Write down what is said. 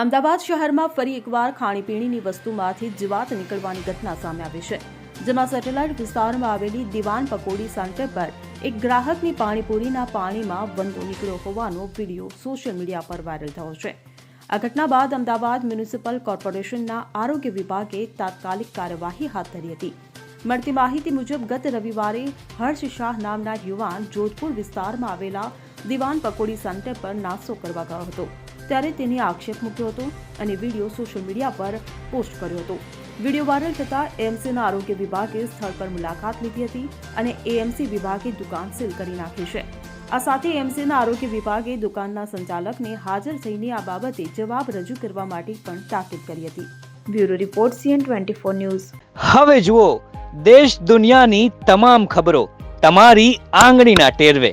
અમદાવાદ શહેરમાં ફરી એકવાર ખાણીપીણીની વસ્તુમાંથી જીવાત નીકળવાની ઘટના સામે આવી છે, જેમાં સેટેલાઇટ વિસ્તારમાં આવેલી દિવાન પકોડી સેન્ટર પર એક ગ્રાહકની પાણીપુરીના પાણીમાં વંદો નીકળ્યો હોવાનો વીડિયો સોશિયલ મીડિયા પર વાયરલ થયો છે. આ ઘટના બાદ અમદાવાદ મ્યુનિસિપલ કોર્પોરેશનના આરોગ્ય વિભાગે તાત્કાલિક કાર્યવાહી હાથ ધરી હતી. મળતી માહિતી મુજબ, ગત રવિવારે હર્ષ શાહ નામના યુવાન જોધપુર વિસ્તારમાં આવેલા દિવાન પકોડી સેન્ટર પર નાસ્તો કરવા ગયો હતો. ત્યારે તેને આક્ષેપ મૂક્યો હતો અને વીડિયો સોશિયલ મીડિયા પર પોસ્ટ કર્યો હતો. વીડિયો વાયરલ થતાં એએમસીના આરોગ્ય વિભાગે સ્થળ પર મુલાકાત લીધી હતી અને એએમસી વિભાગે દુકાન સીલ કરી નાખી છે. આ સાથે એએમસીના આરોગ્ય વિભાગે દુકાનના સંચાલકને હાજર થઈને આ બાબતે જવાબ રજૂ કરવા માટે પણ તાકીદ કરી હતી. Bureau report CN twenty four news. હવે જુઓ, દેશ દુનિયાની તમામ ખબરો તમારી આંગળીના ટેરવે.